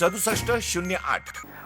सदुसष्ट शून्य आठ.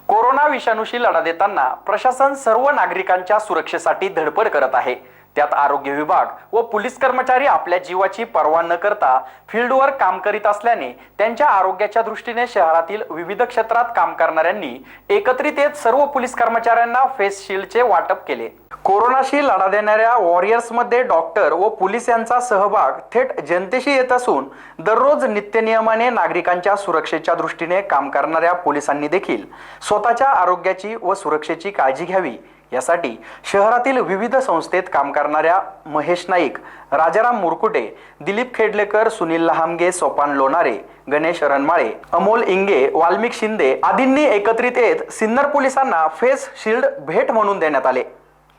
कोरोना विषाणूशी लढा देताना प्रशासन सर्व नागरिकांच्या सुरक्षेसाठी धडपड करत आहे. त्यात आरोग्य विभाग व पोलीस कर्मचारी आपल्या जीवाची पर्वा न करता फील्डवर काम करीत असल्याने त्यांच्या आरोग्याच्या दृष्टीने शहरातील विविध क्षेत्रात काम करणाऱ्यांनी एकत्रित येत सर्व पोलीस कर्मचाऱ्यांना फेस शिल्डचे वाटप केले. कोरोनाशी लढा देणाऱ्या वॉरियर्समध्ये डॉक्टर व पोलीस यांचा सहभाग थेट जनतेशी येत असून दररोज नित्यनियमाने नागरिकांच्या सुरक्षेच्या दृष्टीने काम करणाऱ्या पोलिसांनी देखील स्वतःच्या आरोग्याची व सुरक्षेची काळजी घ्यावी. यासाठी शहरातील विविध संस्थेत काम करणाऱ्या महेश नाईक राजाराम मुरकुटे दिलीप खेडलेकर सुनील लहामगे सोपान लोणारे गणेश रनमाळे अमोल इंगे वाल्मिक शिंदे आदींनी एकत्रित येत सिन्नर पोलिसांना फेस शिल्ड भेट म्हणून देण्यात आले.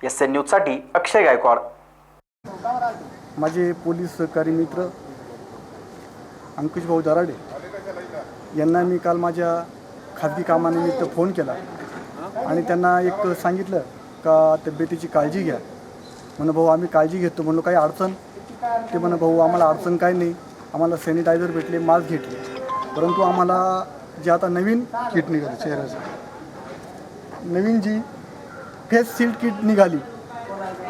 एस एन न्यूजसाठी अक्षय गायकवाड. माझे पोलीस सहकारी मित्र अंकुश भाऊ दराडे यांना मी काल माझ्या खाजगी कामानिमित्त फोन केला आणि त्यांना एक सांगितलं का तब्येतीची काळजी घ्या. म्हणून भाऊ आम्ही काळजी घेतो. म्हणलो काही अडचण? ते म्हणा भाऊ आम्हाला अडचण काय नाही. आम्हाला सॅनिटायझर भेटले मास्क घेतले. परंतु आम्हाला जे आता नवीन किट निघाली चेहऱ्याचं. नवीन जी फेस सील्ड किट निघाली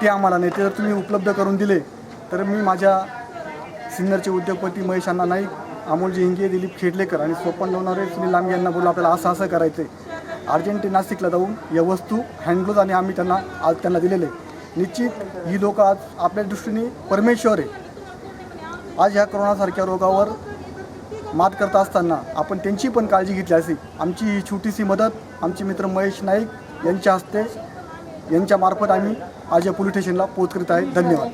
ते आम्हाला नाही. ते जर तुम्ही उपलब्ध करून दिले तर मी माझ्या सिन्नरचे उद्योगपती महेशांना नाईक अमोलजी हिंगे दिलीप खेडलेकर आणि स्वपन लोणारे सुनील लांबे यांना बोललो आपल्याला असं असं करायचं आहे अर्जेंटिना नाशिकला जाऊन या वस्तू हँडग्लोज आणि आम्ही त्यांना आज त्यांना दिलेले आहे. निश्चित ही लोकं आज आपल्या दृष्टीने परमेश्वर आहे आज ह्या कोरोनासारख्या रोगावर मात करत असताना आपण त्यांची पण काळजी घेतली असे आमची ही छोटीशी मदत आमचे मित्र महेश नाईक यांच्या हस्ते यांच्यामार्फत आम्ही आज या पोलीस स्टेशनला पोच करीत आहे. धन्यवाद.